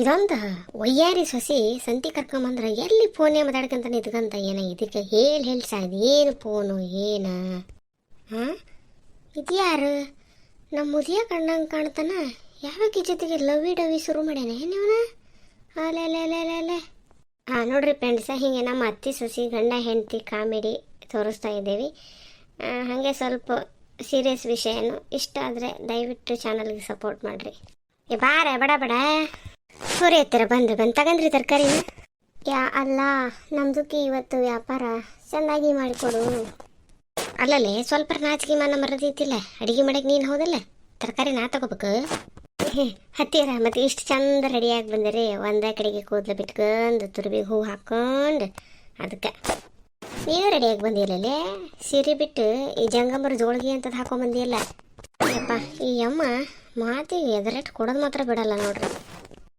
ಇದೊಂದು ಒಯ್ಯಾರಿ ಸೊಸಿ ಸಂತಿ ಕರ್ಕೊಂಬಂದ್ರೆ ಎಲ್ಲಿ ಫೋನೇ ಮಾತಾಡ್ಕಂತ ನಿಂತ್ಕಂತ ಏನ ಇದಕ್ಕೆ ಹೇಳಿ ಹೇಳಿ ಸಾಯ್ದು ಏನು ಫೋನು ಏನ? ಹಾಂ ಇದ್ಯಾರು? ನಮ್ಮ ಮುದಿಯ ಕಣ್ಣಂಗೆ ಕಾಣ್ತಾನ? ಯಾವಾಗ ಜೊತೆಗೆ ಲವ್ ಡವಿ ಶುರು ಮಾಡ್ಯಾನ ಏನವನ ಅಲೆ ಹಾ ನೋಡ್ರಿ ಫ್ರೆಂಡ್ಸ, ಹಿಂಗೆ ನಮ್ಮ ಅತ್ತಿ ಸೊಸಿ, ಗಂಡ, ಹೆಂಡತಿ ಕಾಮಿಡಿ ತೋರಿಸ್ತಾ ಇದ್ದೀವಿ. ಹಾಗೆ ಸ್ವಲ್ಪ ಸೀರಿಯಸ್ ವಿಷಯನು ಇಷ್ಟ ಆದರೆ ದಯವಿಟ್ಟು ಚಾನಲ್ಗೆ ಸಪೋರ್ಟ್ ಮಾಡಿರಿ. ಬಾರೆ, ಬಡ ಬಡ. ಸೂರ್ಯ ಹತ್ತಿರ ಬಂದು ಬಂದು. ತಗಂದ್ರಿ ತರಕಾರಿ. ಯಾ, ಅಲ್ಲ, ನಮ್ದಕ್ಕೆ ಇವತ್ತು ವ್ಯಾಪಾರ. ಚೆನ್ನಾಗಿ ಮಾಡಿಕೊಡು. ಅಲ್ಲಲ್ಲಿ ಸ್ವಲ್ಪ ನಾಚಿಕೆ ಮಾನ ಮರದಿತ್ತಿಲ್ಲ ಅಡಿಗೆ ಮಾಡಕ್ಕೆ ನೀನು ಹೌದಲ್ಲ? ತರಕಾರಿ ನಾ ತಗೋಬೇಕು. ಹತ್ತಿರ ಮತ್ತೆ ಇಷ್ಟು ಚಂದ ರೆಡಿಯಾಗಿ ಬಂದರೆ. ಒಂದೇ ಕಡೆಗೆ ಕೂದಲು ಬಿಟ್ಕೊಂಡು ತುರ್ಬಿಗೆ ಹೂ ಹಾಕೊಂಡು ಅದಕ್ಕೆ. ನೀನು ರೆಡಿಯಾಗಿ ಬಂದಿಲ್ಲ ಸೀರೆ ಬಿಟ್ಟು, ಈ ಜಂಗಮರ ಜೋಳಿಗೆ ಅಂತದ್ದು ಹಾಕೊಂಬಂದಿಯಲ್ಲ ಯಪ್ಪ, ಈ ಅಮ್ಮ ಮಾತಿಗೆ ಎದರೆಟ್ ಕೊಡೋದು ಮಾತ್ರ ಬಿಡಲ್ಲ ನೋಡ್ರಿ.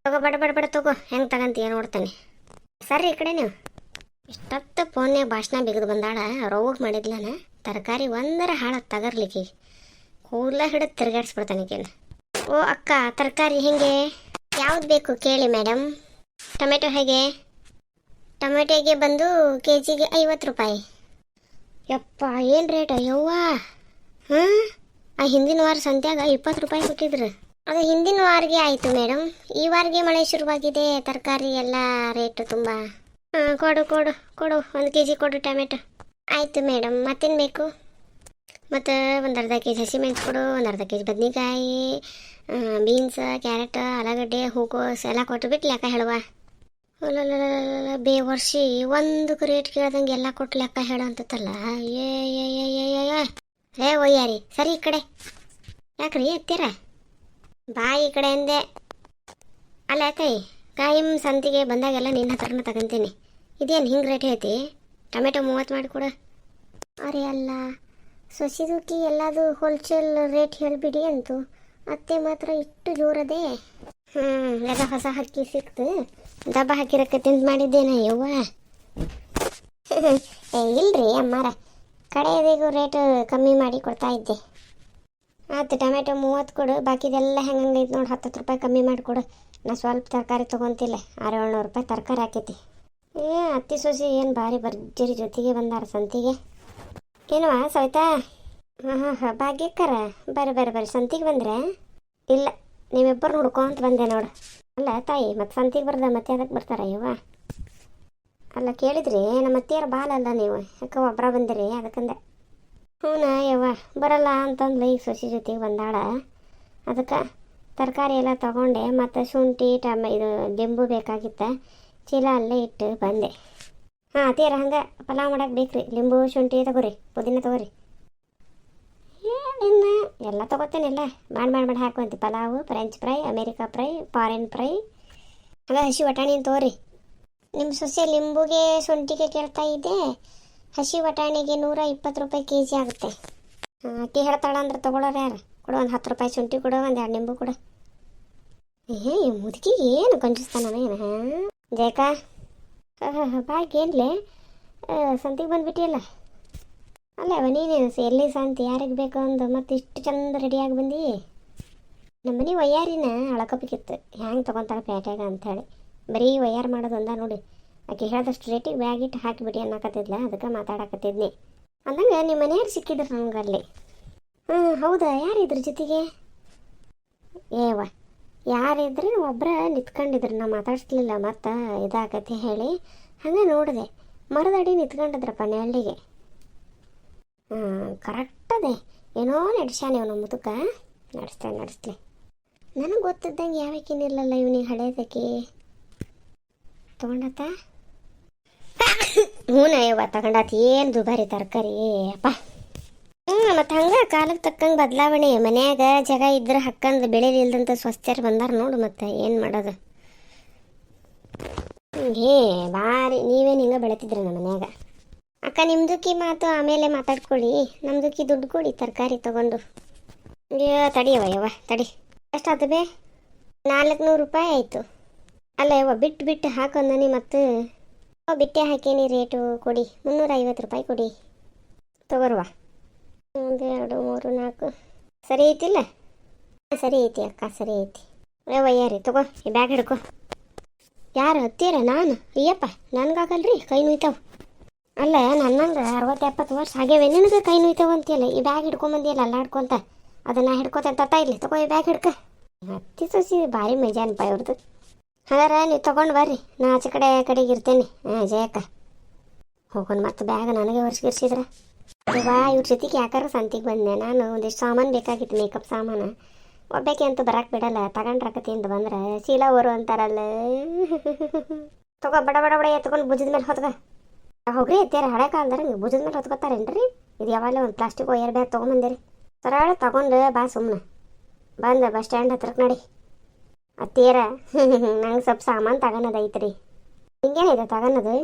ತಗೋ, ಬಡ ಬಡ ಬಡ, ತಗೋ. ಹೆಂಗೆ ತಗಂತೀಯ ನೋಡ್ತಾನೆ ಸರಿ, ಈ ಕಡೆ ನೀವು. ಇಷ್ಟೊತ್ತು ಫೋನ್ಯಾಗ ಭಾಷಣ ಬಿಗಿದು ಬಂದಾಳ, ರೋಗ ಮಾಡಿದ್ಲಾನ, ತರಕಾರಿ ಒಂದರ ಹಾಳ ತಗರ್ಲಿಕ್ಕೆ. ಕೂದಲ ಹಿಡಿದು ತಿರ್ಗಾಡ್ಸ್ಬಿಡ್ತಾನೆ ಕೇನ ಓ, ಅಕ್ಕ, ತರಕಾರಿ ಹೆಂಗೆ? ಯಾವ್ದು ಬೇಕು ಕೇಳಿ ಮೇಡಮ್ ಟೊಮೆಟೊ ಹೇಗೆ? ಟೊಮೆಟೊಗೆ ಬಂದು ಕೆ ಜಿಗೆ ಐವತ್ತು ರೂಪಾಯಿ. ಯಪ್ಪ, ಏನು ರೇಟ್? ಯವ್ವ? ಹಾಂ ಆ ಹಿಂದಿನ ವಾರ ಸಂತ್ಯಾಗ ಇಪ್ಪತ್ತು ರೂಪಾಯಿ ಕೊಟ್ಟಿದ್ರು. ಅದು, ಹಿಂದಿನ ವಾರಿಗೆ ಆಯಿತು ಮೇಡಮ್ ಈ ವಾರಿಗೆ ಮಳೆ ಶುರುವಾಗಿದೆ, ತರಕಾರಿ ಎಲ್ಲ ರೇಟು ತುಂಬ. ಕೊಡು ಕೊಡು ಕೊಡು, ಒಂದು ಕೆ ಜಿ ಕೊಡು ಟೊಮೆಟೊ. ಆಯಿತು ಮೇಡಮ್ ಮತ್ತೇನು ಬೇಕು? ಮತ್ತು ಒಂದು ಅರ್ಧ ಕೆ ಜಿ ಹಸಿಮೆಣ್ಸು ಕೊಡು, ಒಂದು ಅರ್ಧ ಕೆ ಜಿ ಬದನೆಕಾಯಿ ಬೀನ್ಸ್, ಕ್ಯಾರೆಟ್, ಆಲೂಗಡ್ಡೆ ಹೂಕೋಸ್ ಎಲ್ಲ ಕೊಟ್ಟು ಬಿಟ್ಟು ಲೆಕ್ಕ ಹೇಳುವ. ಬೇ ವರ್ಷಿ ಒಂದು ರೇಟ್ ಕೇಳ್ದಂಗೆ ಎಲ್ಲ ಕೊಟ್ಟು ಲೆಕ್ಕ ಹೇಳು ಅಂತತ್ತಲ್ಲ. ಏ ಏ ಏ ಏ ಏ ಏ. ಏ, ಒಯ್ಯಾರಿ, ಸರಿ ಈ ಕಡೆ. ಯಾಕ್ರಿ ಎತ್ತೀರ? ಬಾ ಈ ಕಡೆ ಅಂದೆ ಅಲ್ಲ ಕೈ ಕಾಯಿಮ್ ಸಂತಿಗೆ ಬಂದಾಗೆಲ್ಲ ನಿನ್ನ ಹತ್ರನ ತಗೊಂತೀನಿ. ಇದೇನು ಹಿಂಗೆ ರೇಟ್ ಐತಿ ಟೊಮೆಟೊ ಮೂವತ್ತು ಮಾಡಿಕೊಡು ಅರೆ ಅಲ್ಲ ಸೊಸಿದುಕಿ ಎಲ್ಲದು ಹೋಲ್ಸೇಲ್ ರೇಟ್ ಹೇಳಿಬಿಡಿ ಅಂತು. ಅತ್ತೆ ಮಾತ್ರ ಇಷ್ಟು ಜೋರದೆ. ಹ್ಞೂ ಎಲ್ಲ ಹೊಸ ಹಕ್ಕಿ ಸಿಕ್ತು. ದಬ್ಬ ಹಾಕಿರಕ್ಕೆ ತಿಂದು ಮಾಡಿದ್ದೇನೆ ಯವ್ವ. ಇಲ್ರಿ ಅಮ್ಮಾರ. ಕಡೆಯದಿಗೂ ರೇಟ್ ಕಮ್ಮಿ ಮಾಡಿ ಕೊಡ್ತಾ ಇದ್ದೆ. ಆಯ್ತು, ಟೊಮೆಟೊ ಮೂವತ್ತು ಕೊಡು ಬಾಕಿದೆಲ್ಲ ಹೆಂಗೆ ಐತೆ ನೋಡಿ, ಹತ್ತತ್ತು ರೂಪಾಯಿ ಕಮ್ಮಿ ಮಾಡಿಕೊಡು. ನಾ ಸ್ವಲ್ಪ ತರಕಾರಿ ತೊಗೊಂತಿಲ್ಲ ಆರು ಏಳ್ನೂರು ರೂಪಾಯಿ ತರಕಾರಿ ಹಾಕೈತಿ. ಏ, ಅತ್ತಿ ಸೋಸಿ ಏನು ಭಾರಿ ಭರ್ಜರಿ ಜೊತೆಗೆ ಬಂದಾರ ಸಂತಿಗೆ. ಏನವ ಸವಿತಾ? ಹಾಂ ಹಾಂ ಹಾಂ, ಭಾಗ್ಯಕ್ಕರ? ಬರ್ರಿ ಬರ್ರಿ ಬರ್ರಿ, ಸಂತಿಗೆ ಬಂದ್ರೆ? ಇಲ್ಲ ನೀವಿಬ್ಬರು ಹುಡ್ಕೊಂತ ಬಂದೆ ನೋಡು. ಅಲ್ಲ, ತಾಯಿ ಮತ್ತೆ ಸಂತಿಗೆ ಬರ್ದ, ಮತ್ತೆ ಅದಕ್ಕೆ ಬರ್ತಾರ ಇವ ಅಲ್ಲ, ಕೇಳಿದ್ರಿ, ನಮ್ಮ ಅತ್ತಿಯರ ಬಾಲಲ್ಲ ನೀವು ಯಾಕೆ ಒಬ್ಬರ ಬಂದಿರಿ, ಅದಕ್ಕಂದೆ. ಹ್ಞೂ ಯವ್ವ. ಬರಲ್ಲ ಅಂತಂದ್ಲು ಈಗ ಸೊಸಿ ಜೊತೆಗೆ ಬಂದಾಳ. ಅದಕ್ಕೆ ತರಕಾರಿ ಎಲ್ಲ ತಗೊಂಡೆ, ಮತ್ತು ಶುಂಠಿ, ಟಮ, ಇದು ಲಿಂಬು ಬೇಕಾಗಿತ್ತ, ಚೀಲ ಅಲ್ಲೇ ಇಟ್ಟು ಬಂದೆ. ಹಾಂ ಅತಿಯರ ಹಂಗೆ ಪಲಾವ್ ಮಾಡಕ್ಕೆ ಬೇಕ್ರಿ. ಲಿಂಬು, ಶುಂಠಿ ತಗೋರಿ, ಪುದೀನ ತಗೋರಿ. ಏನಿನ್ನ ಎಲ್ಲ ತಗೋತೇನೆಲ್ಲ ಮಾಡಿ ಮಾಡಿ ಮಾಡಿ ಹಾಕುವಂತೆ. Pulao, French fry, America fry, foreign fry. ಹಾಗೆ ಹಸಿ ವಟಾಣಿ ತಗೋರಿ. ನಿಮ್ಮ ಸೊಸೆ ಲಿಂಬುಗೆ, ಶುಂಠಿಗೆ ಕೇಳ್ತಾ ಇದ್ದೆ. ಹಸಿ ವಟಾಣಿಗೆ ನೂರ ಇಪ್ಪತ್ತು ರೂಪಾಯಿ ಕೆ ಜಿ ಆಗುತ್ತೆ ಅಕ್ಕಿ ಹೇಳ್ತಾಳ ಅಂದ್ರೆ ತೊಗೊಳೋರು ಯಾರು? ಕೊಡು ಒಂದು ಹತ್ತು ರೂಪಾಯಿ ಶುಂಠಿ ಕೊಡು, ಒಂದು ಎರಡು ನಿಂಬು ಕೊಡು. ಏ ಮುದುಕಿ ಏನು ಗಂಜಿಸ್ತಾನ ಏನು ಹಾಂ? ಜಯಕ ಬಾಯ್ಗೆ ಏನ್ಲೆ? ಸಂತಿಗೆ ಬಂದುಬಿಟ್ಟಿಯಲ್ಲ? ಅಲ್ಲ ಅವ ನೀನೇನು ಎಲ್ಲಿ ಸಂತಿ, ಯಾರಿಗೆ ಬೇಕು ಅಂದು, ಮತ್ತೆ ಇಷ್ಟು ಚಂದ ರೆಡಿಯಾಗಿ ಬಂದಿ? ನಮ್ಮನೆ ವಯ್ಯಾರಿನ ಅಳಕಬೇಕಿತ್ತು ಹ್ಯಾಂಗೆ ತೊಗೊತಾಳೆ ಪೇಟೆಗೆ ಅಂಥೇಳಿ ಬರೀ ವಯ್ಯಾರು ಮಾಡೋದು ಒಂದ ನೋಡಿ. ಆಕೆ ಹೇಳಿದಷ್ಟು ರೇಟಿಗೆ ಬ್ಯಾಗ್ ಇಟ್ಟು ಹಾಕಿಬಿಡಿ ಅನ್ನಕತ್ತಿದ್ಲ, ಅದಕ್ಕೆ ಮಾತಾಡಕತ್ತಿದ್ನಿ. ಅಂದಂಗೆ ನಿಮ್ಮ ಮನೆಯವ್ರು ಸಿಕ್ಕಿದ್ರು ನಮ್ಗೆ ಅಲ್ಲಿ. ಹ್ಞೂ ಹೌದಾ? ಯಾರಿದ್ರ ಜೊತೆಗೆ? ಏವ ಯಾರಿದ್ರೆ ಒಬ್ಬರ ನಿಂತ್ಕೊಂಡಿದ್ರು, ನಾ ಮಾತಾಡ್ಸ್ಲಿಲ್ಲ ಮತ್ತು ಇದಾಗತ್ತೆ ಹೇಳಿ. ಹಂಗೆ ನೋಡಿದೆ, ಮರದಡಿ ನಿಂತ್ಕೊಂಡಿದ್ರಪ್ಪ ನೆಳ್ಳಿಗೆ ಹಾಂ ಕರೆಕ್ಟ್ ಅದೇ. ಏನೋ ನಡೆಸ್ಯಾನ ಇವನು ಮುದುಕ ನಡೆಸ್ತಾನೆ, ನಡೆಸ್ಲಿ. ನನಗೆ ಗೊತ್ತಿದ್ದಂಗೆ ಯಾವಕ್ಕಿನಿಲ್ಲಲ್ಲ ಇವನಿಗೆ ಹಳೇದಕ್ಕೆ? ತಗೊಂಡತ್ತ? ಹ್ಞೂ ಯವ್ವ ತಗೊಂಡಾತಿ ಏನು ದುಬಾರಿ ತರಕಾರಿ. ಅಪ್ಪ. ಹ್ಞೂ ಮತ್ತು ಹಂಗೆ ಕಾಲಕ್ಕೆ ತಕ್ಕಂಗೆ ಬದಲಾವಣೆ. ಮನ್ಯಾಗ ಜಾಗ ಇದ್ರೆ ಹಕ್ಕಂದು ಬೆಳೆಲಿಲ್ದಂತ ಸ್ವಸ್ಥರು ಬಂದಾರ ನೋಡು ಮತ್ತೆ ಏನು ಮಾಡೋದು. ಹೇ ಭಾರಿ, ನೀವೇನು ಹಿಂಗೆ ಬೆಳೆತಿದ್ರಿ ನಮ್ಮ ಮನ್ಯಾಗ? ಅಕ್ಕ ನಿಮ್ದುಕಿ ಮಾತು ಆಮೇಲೆ ಮಾತಾಡ್ಕೊಳ್ಳಿ. ನಮ್ದುಕಿ ದುಡ್ಡು ಕೊಡಿ, ತರಕಾರಿ ತಗೊಂಡು. ಅಯ್ಯೋ ತಡಿಯವ ಯವ್ವ, ತಡಿ. ಎಷ್ಟಾತು ಬೇ? ನಾಲ್ಕುನೂರು ರೂಪಾಯಿ ಆಯಿತು. ಅಲ್ಲ ಯವ್ವ ಬಿಟ್ಟು ಬಿಟ್ಟು ಹಾಕೊಂಡನಿ ಮತ್ತು ಬಿಟ್ಟೆ ಹಾಕೇನಿ ರೇಟು ಕೊಡಿ. ಮುನ್ನೂರ ಐವತ್ತು ರೂಪಾಯಿ ಕೊಡಿ. ತಗೋರುವ. ಒಂದು, ಎರಡು, ಮೂರು, ನಾಲ್ಕು. ಸರಿ ಐತಿಲ್ಲ? ಸರಿ ಐತಿ ಅಕ್ಕ, ಸರಿ ಐತಿ. ಏ ಒಯ್ಯಾರಿ ತಗೋ, ಈ ಬ್ಯಾಗ್ ಹಿಡ್ಕೊ. ಯಾರು ಹತ್ತೀರ ನಾನು? ಅಯ್ಯಪ್ಪ, ನನಗಾಗಲ್ರಿ, ಕೈ ನುಯ್ತಾವೆ. ಅಲ್ಲ, ನನ್ನಂಗೆ ಅರವತ್ತು ಎಪ್ಪತ್ತು ವರ್ಷ ಆಗ್ಯಾವೆ. ನಿನಗೆ ಕೈ ನೋಯ್ತಾವ ಅಂತೀಯಲ್ಲ? ಈ ಬ್ಯಾಗ್ ಹಿಡ್ಕೊಂಬಂದಿಯಲ್ಲ ಅಲ್ಲಾಡ್ಕೊಂತ ಅದನ್ನ ಹಿಡ್ಕೊತ ತತ್ತ ಇಲ್ಲಿ ತಗೋ, ಈ ಬ್ಯಾಗ್ ಹಿಡ್ಕ. ಹತ್ತಿ ಸಸಿ, ಭಾರಿ ಮಜಾನಪ್ಪ ಇವ್ರದ್ದು ಹಾಗಾರ ನೀವು ತಗೊಂಡು ಬರ್ರಿ. ನಾ ಆಚೆ ಕಡೆ ಕಡೆಗೆ ಇರ್ತೇನೆ. ಹಾಂ, ಜಯಕ್ಕ. ಹೋಗೋಣ ಮತ್ತೆ ಬ್ಯಾಗ್ ನನಗೆ ವರ್ಷಗಿರ್ಸಿದ್ರ ಬಾ, ಇವ್ರ ಜೊತೆಗೆ ಯಾಕಾರ ಸಂತಿಗೆ ಬಂದೆ ನಾನು ಒಂದಿಷ್ಟು ಸಾಮಾನು ಬೇಕಾಗಿತ್ತು ಮೇಕಪ್ ಸಾಮಾನು. ಒಬ್ಬಕ್ಕೆ ಅಂತೂ ಬರಕ್ಕೆ ಬಿಡಲ್ಲ. ತಗೊಂಡ್ರಕತಿಂದ ಬಂದ್ರೆ ಶೀಲಾ ಓರು ಅಂತಾರಲ್ಲ. ತಗೋ, ಬಡ ಬಡ ಬಡ, ಎತ್ಕೊಂಡು ಬುಜದ ಮೇಲೆ ಹೊತ್ಕ. ಹೋಗ್ರಿ ಎತ್ತೇರಿ ಹಳೆ ಕಾಲದಾರ ನೀವು ಬುಜದ ಮೇಲೆ ಹೊತ್ಕೋತಾರೇನ್ರಿ? ಇದು ಯಾವಾಗಲೇ ಒಂದು ಪ್ಲಾಸ್ಟಿಕ್ ಒಯರ್ ಬ್ಯಾಗ್ ತೊಗೊಂಬಂದಿರಿ. ಸರಳ ತಗೊಂಡು ಬಾ ಸುಮ್ಮನೆ ಬಂದ ಬಸ್ ಸ್ಟ್ಯಾಂಡ್ ಹತ್ರಕ್ಕೆ ನಡಿ. ಅತ್ತೀರ. ನಂಗೆ ಸ್ವಲ್ಪ ಸಾಮಾನು ತಗೊಳೋದು ಐತ್ರಿ ಹಿಂಗೇನಿದೆ ತಗೊಳೋದು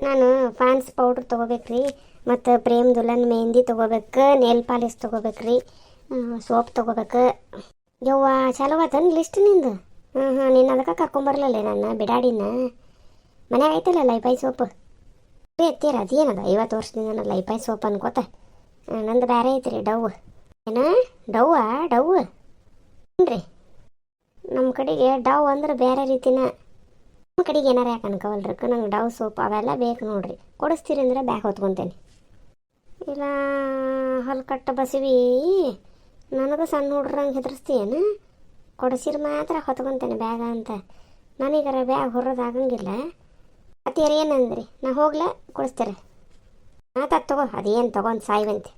ನಾನು ಫ್ಯಾನ್ಸ್ ಪೌಡ್ರ್ ತೊಗೋಬೇಕ್ರಿ, ಮತ್ತು ಪ್ರೇಮ್ ದುಲನ್ ಮೆಹಂದಿ ತೊಗೋಬೇಕು, ನೇಲ್ ಪಾಲಿಸ್ ತೊಗೋಬೇಕ್ರಿ ಸೋಪ್ ತೊಗೋಬೇಕು. ಯವ್ವ, ಚಲೋ ಆತನ್ ಲಿಸ್ಟ್ ನಿಂದು? ಹಾಂ ಹಾಂ ನೀನು ಅದಕ್ಕೆ ಕರ್ಕೊಂಬರ್ಲಲ್ಲ ನನ್ನ ಬಿಡಾಡಿನ. ಮನೆ ಐತಲ್ಲ ಲೈಫೈ ಸೋಪ್? ರೀ ಎತ್ತೀರ ಅದೇನದ? ಐವತ್ತು ವರ್ಷದಿಂದ ನಾನು ಲೈಫೈ ಸೋಪ್ ಅನ್ಕೋತ. ನಂದು ಬೇರೆ ಐತ್ರಿ, ಡವ್. ಏನ? ಡವ್ವಾ, ಡವ್? ಏನ್ರಿ? ನಮ್ಮ ಕಡೆಗೆ ಡವ್ ಅಂದ್ರೆ ಬೇರೆ ರೀತಿನ. ನಮ್ಮ ಕಡೆಗೆ ಏನಾರ ಯಾಕೆ ಅನ್ಕೋವಲ್ರಕ್ಕ ನಂಗೆ ಡವ್ ಸೋಪ್ ಅವೆಲ್ಲ ಬೇಕು ನೋಡ್ರಿ. ಕೊಡಿಸ್ತೀರಿ ಅಂದ್ರೆ ಬ್ಯಾಗ್ ಹೊತ್ಕೊತೇನೆ. ಇಲ್ಲ, ಹೊಲ್ಕಟ್ಟ ಬಸವಿ, ನನಗೂ ಸಣ್ಣ ಹುಡ್ರಂಗೆ ಹೆದರ್ಸ್ತೀಯೇನು? ಕೊಡಿಸಿರ್ ಮಾತ್ರ ಹೊತ್ಕೊತೇನೆ ಬ್ಯಾಗ ಅಂತ. ನನಗರ ಬ್ಯಾಗ್ ಹೊರೋದಾಗಂಗಿಲ್ಲ ಅತ್ತಿಯರ ಏನಂದ್ರಿ? ನಾ ಹೋಗ್ಲ, ಕೊಡಿಸ್ತಾರೆ. ಆತ ತಗೋ, ಅದೇನು ತಗೊಂಡು ಸಾಯ್ವಂತೆ.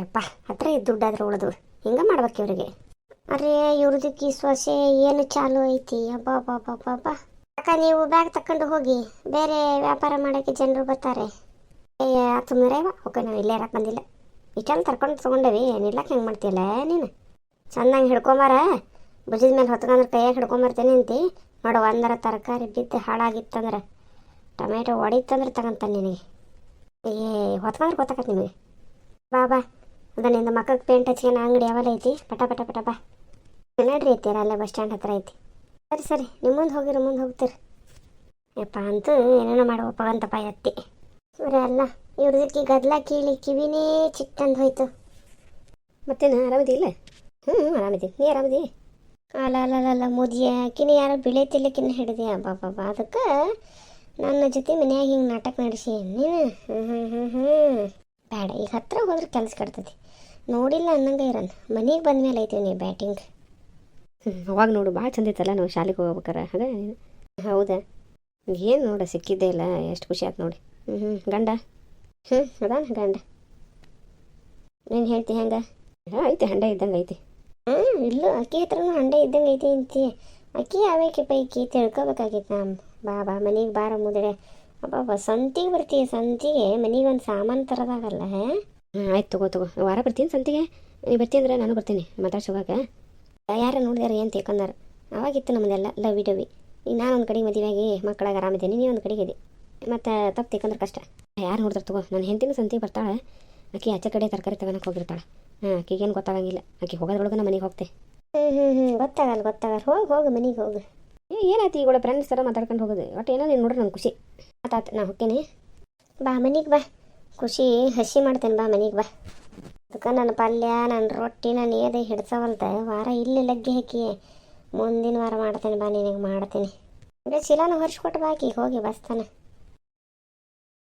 ಯಪ್ಪ ಹತ್ರ ದುಡ್ಡಾದ್ರೆ ಉಳಿದು ಹಿಂಗೆ ಮಾಡ್ಬೇಕು ಇವ್ರಿಗೆ. ಅರೇ ಇವ್ರದಕ್ಕೆ ಈ ಸೊಸೆ ಏನು ಚಾಲು ಐತಿ? ಅಬ್ಬಾ ಅಬ್ಬಾ ಬಾ ಬಾ ಅಕ್ಕ, ನೀವು ಬ್ಯಾಗ್ ತಕೊಂಡು ಹೋಗಿ, ಬೇರೆ ವ್ಯಾಪಾರ ಮಾಡೋಕ್ಕೆ ಜನರು ಬರ್ತಾರೆ. ತುಂಬರೇವ ಓಕೆ ನಾವು ಇಲ್ಲೇ ಇರಕ್ಕೆ ಬಂದಿಲ್ಲ. ಇಷ್ಟೆಲ್ಲ ತರ್ಕೊಂಡು ತೊಗೊಂಡೇವಿ ನಿಲ್ಲಕ್ಕೆ ಹೆಂಗೆ ಮಾಡ್ತೀಯಲ್ಲ ನೀನು? ಚಂದಂಗೆ ಹಿಡ್ಕೊಂಬಾರ. ಭುಜದ ಮೇಲೆ ಹೊತ್ಕೊಂಡ್ರೆ ಕೈಯಾಗ ಹಿಡ್ಕೊಂಬರ್ತೇನೆ ಅಂತಿ. ನೋಡು, ಒಂದರ ತರಕಾರಿ ಬಿದ್ದು ಹಾಳಾಗಿತ್ತಂದ್ರೆ, ಟೊಮೆಟೊ ಒಡಿತಂದ್ರೆ ತಗೊಂತಾನೆ ನಿನಗೆ. ಏ, ಹೊತ್ಕೊಂಡ್ರೆ ಗೊತ್ತಾಗತ್ತೆ ನಿಮಗೆ. ಬಾ ಬಾ. ಅದನ್ನಿಂದ ಮಕ್ಕಳಿಗೆ ಪೇಂಟ್ ಹಚ್ಕೊಂಡು ಅಂಗಡಿ ಯಾವಲ್ಲ ಐತಿ ಪಟ ಪಟ ಪಟ, ಬಾ. ನಡ್ರಿ ಐತಿ ಅಲ್ಲೇ ಬಸ್ ಸ್ಟ್ಯಾಂಡ್ ಹತ್ರ ಐತಿ. ಸರಿ ಸರಿ. ನಿಮ್ಮ ಮುಂದೆ ಹೋಗಿರಿ ಮುಂದೆ ಹೋಗ್ತೀರಿ. ಯಪ್ಪ ಅಂತೂ ಏನೇನೋ ಮಾಡುವಪ್ಪ ಅಂತಪ್ಪ ಎತ್ತಿ. ಸರಿ ಅಲ್ಲ ಇವ್ರದಕ್ಕೆ ಗದ್ಲ ಕೀಳಿ ಕಿವಿನೇ ಚಿಟ್ಟಂದು ಹೋಯ್ತು. ಮತ್ತೇನು ಆರಾಮದಿಲ್ಲ ಹ್ಞೂ ಆರಾಮಿದ್ದೀನಿ ನೀ ಆರಾಮದಿ? ಅಲ್ಲ ಅಲ್ಲ ಅಲ್ಲ ಅಲ್ಲ ಮುದಿಯ ಕಿನಿ ಯಾರು ಬಿಳೆ ತಿಲ್ಲಕಿನ ಹಿಡಿದಿ ಅಬ್ಬಾ ಬಾಬಾ ಅದಕ್ಕೆ ನನ್ನ ಜೊತೆ ಮನ್ಯಾಗ ಹಿಂಗೆ ನಾಟಕ ನಡೆಸಿ. ನೀನು? ಹ್ಞೂ ಹ್ಞೂ ಹ್ಞೂ ಹ್ಞೂ ಬೇಡ ಈಗ ಹತ್ರ ಹೋದ್ರೆ ಕೆಲಸ ಕಟ್ತೈತಿ. ನೋಡಿಲ್ಲ ಅನ್ನಂಗೆ ಇರನ್. ಮನೆಗೆ ಬಂದ ಮೇಲೆ ಐತೀವಿ ನೀವು ಬ್ಯಾಟಿಂಗ್. ಅವಾಗ ನೋಡು ಭಾಳ ಚಂದ ಇತ್ತಲ್ಲ ನಾವು ಶಾಲೆಗೆ ಹೋಗ್ಬೇಕಾರೆ ಹಾಗೆ ಹೌದಾ? ಏನು ನೋಡ, ಸಿಕ್ಕಿದ್ದೇ ಇಲ್ಲ, ಎಷ್ಟು ಖುಷಿ ಆಯ್ತು ನೋಡಿ. ಹ್ಞೂ ಹ್ಞೂ ಗಂಡ? ಹ್ಞೂ ಅದಾನ ಗಂಡ? ನೀನು ಹೇಳ್ತಿ ಹೆಂಗೆ? ಹಾಂ ಹಂಡೆ ಹಂಡ ಇದ್ದಂಗೆ ಐತಿ. ಹ್ಞೂ ಇಲ್ಲ ಅಕ್ಕಿ ಹತ್ರನೂ ಹಂಡೆ ಇದ್ದಂಗೆ ಐತಿ ಅಂತಿ. ಅಕ್ಕಿ ಯಾವೇಕೆ ಪೈಕಿ ತಿಳ್ಕೊಬೇಕಾಗಿತ್ತು ನಮ್ಮ ಬಾ ಬಾ ಮನೆಗೆ ಬಾರ ಮುದ್ರೆ ಅಬ್ಬಾ ಸಂತಿಗೆ ಬರ್ತೀಯ, ಸಂತಿಗೆ? ಮನೆಗೆ ಒಂದು ಸಾಮಾನು ತರೋದಾಗಲ್ಲ ಹಾಂ? ಆಯ್ತು, ತಗೋ ತಗೋ. ವಾರ ಬರ್ತೀನಿ ಸಂತಿಗೆ. ನೀ ಬರ್ತೀನಿ ಅಂದ್ರೆ ನಾನು ಬರ್ತೀನಿ, ಮಾತಾಡ್ಸೋವಾಗ. ಯಾರು ನೋಡಿದಾರೆ ಏನು ತಿಳ್ಕೊಂಡಾರ? ಅವಾಗಿತ್ತು ನಮ್ಮದೆಲ್ಲ ಲವಿ ಡವಿ ಈಗ ನಾನು ಒಂದು ಕಡೆಗೆ ಮದುವೆಯಾಗಿ ಮಕ್ಕಳಾಗ ಆರಾಮಿದ್ದೀನಿ ನೀವು ಒಂದು ಕಡೆಗೆ ಇದೆ ಮತ್ತು ತಪ್ಪು ತಿಳ್ಕೊಂಡ್ರೆ ಕಷ್ಟ. ಯಾರು ನೋಡಿದ್ರೆ ತಗೋ ನನ್ನ ಹೆಂತಿನ ಸಂತಿಗೆ ಬರ್ತಾಳೆ ಆಕೆ ಆಚೆ ಕಡೆ ತರಕಾರಿ ತಗೊಳಕ್ಕೆ ಹೋಗಿರ್ತಾಳೆ. ಹಾಂ ಆಕೆಗೇನು ಗೊತ್ತಾಗಂಗಿಲ್ಲ. ಆಕೆ ಹೋಗೋದ್ರೊಳಗೆ ನಾನು ಮನೆಗೆ ಹೋಗ್ತೆ. ಹ್ಞೂ ಹ್ಞೂ ಹ್ಞೂ ಗೊತ್ತಾಗಲ್ಲ ಗೊತ್ತಾಗಲ್ಲ. ಹೋಗಿ ಹೋಗಿ ಮನೆಗೆ ಹೋಗು. ಏ ಏನಾಯ್ತು ಈಗ ಫ್ರೆಂಡ್ಸ್ ಥರ ಮಾತಾಡ್ಕೊಂಡು ಹೋಗೋದು? ಒಟ್ಟು ಏನೋ ನೀನು ನೋಡ್ರಿ ನಂಗೆ ಖುಷಿ. ಆತಾತು ನಾ ಹೋಗ್ತೇನೆ. ಬಾ ಮನೆಗೆ ಬಾ. ಖುಷಿ ಹಸಿ ಮಾಡ್ತೇನೆ ಬಾ ಮನೆಗೆ ಬಾ. ಅದಕ್ಕೆ ನನ್ನ ಪಲ್ಯ ನನ್ನ ರೊಟ್ಟಿ, ನಾನು ಏದೆ ಹಿಡ್ಸವಲ್ದ ವಾರ ಇಲ್ಲಿ ಲಗ್ಗೆ ಹಾಕಿ, ಮುಂದಿನ ವಾರ ಮಾಡ್ತೇನೆ ಬಾ, ನಿನಗೆ ಮಾಡ್ತೀನಿ. ಅಂದರೆ ಚೀಲನ ಹೊರಿಸ್ಕೊಟ್ಟು ಬಾಕಿ ಹೋಗಿ ಬಸ್ತಾನೆ.